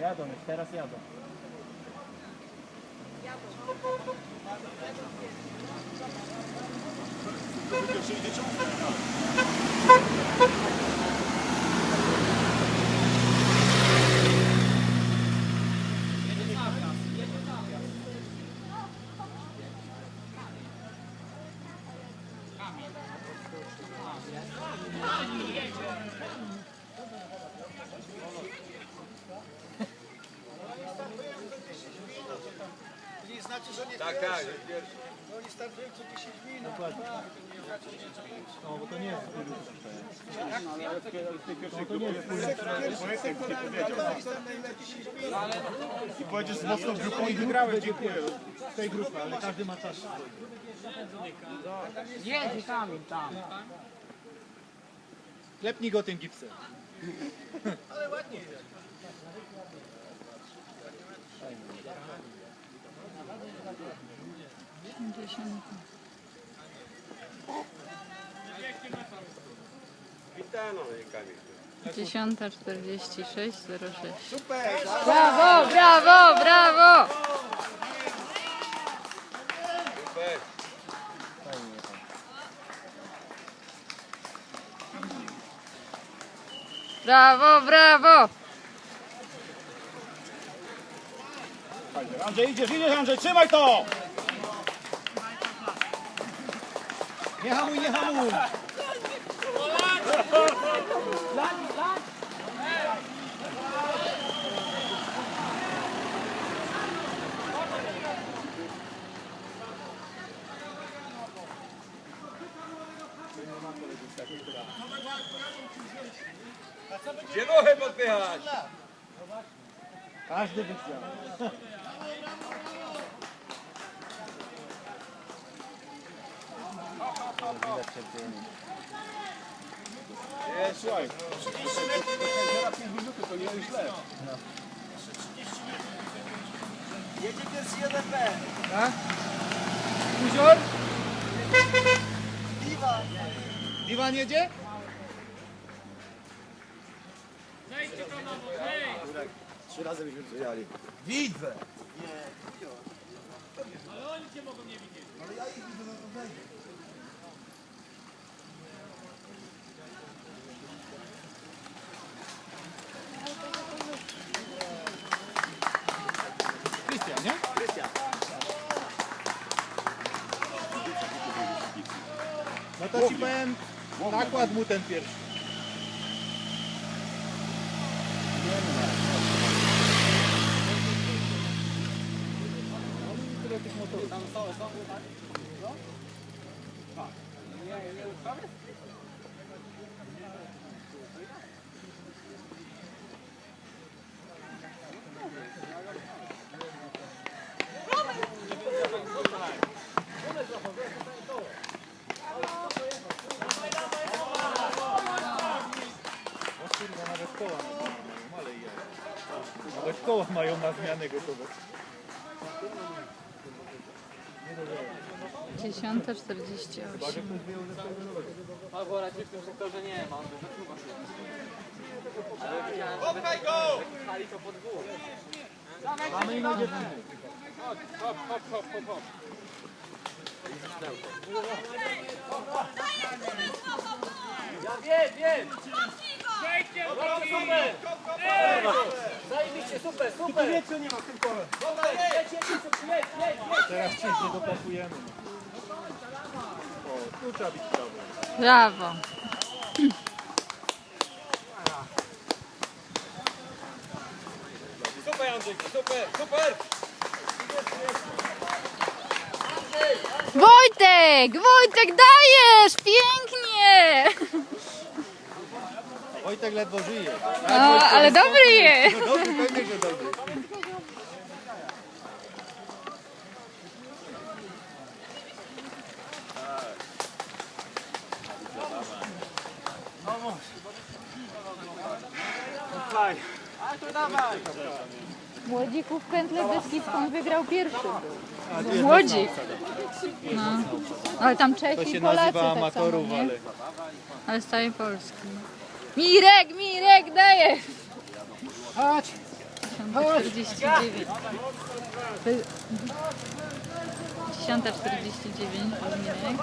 Jadą już, teraz jadą. Tak, tak. Dokładnie. No, bo to nie jest twój ruch. No, to nie jest twój I pojedziesz z mocną grupą i wygrałem, dziękuję. z tej grupy, ale każdy ma czas. Jedzie Kamil tam. Klepnij go tym gipsem. Witano, Kamil. Dziesiąta czterdzieści sześć zero sześć. Brawo, brawo, brawo! Brawo, brawo! Andrzej, idziesz, idziesz Andrzej, trzymaj to! Nie hamuj, nie hamuj! Gdzie nochę podpychać? Każdy by chciał. Nie, słuchaj. Teraz 5 minuty, to nie jest źle. Jedzie pies 1B. Kuzior? Iwan jedzie? Trzy razy byśmy przyjechali. Widzę! Krystian, nie? No to ci powiem, nakład mu ten pierwszy. No kurwa, nawet koła na zmianę mają, ale i jak. Nawet koła mają. Na zmianę gotowe. Dziesiąta czterdzieści osiem. Albo raczej w tym sektorze nie ma, on Ale widziałem, że Popchaj go! pchali to pod górę. Mamy inną dziewczynę. Hop, hop, hop, hop, hop. Ja wiem, wiem! Super! Zajebiście, super, super! Wietrze nie ma w tym kole. Teraz ciężko dopakujemy. O, tu trzeba. Brawo. Super, Andrzej, super, super! Wojtek! Wojtek, dajesz! Pięknie! Wojtek ledwo żyje. No, ale dobry jest! No dobry, pewnie, że dobry. A tu dawaj! Młodzików pętlę Beskidzką wygrał pierwszy. Młodzik. No. Ale tam Czesi To się i Polacy nazywa tak amatorów, samo, nie? ale... Ale z całej Polski. Mirek, Mirek, dajesz! Chodź! 10.49. Wy- 10.49 pojedynek.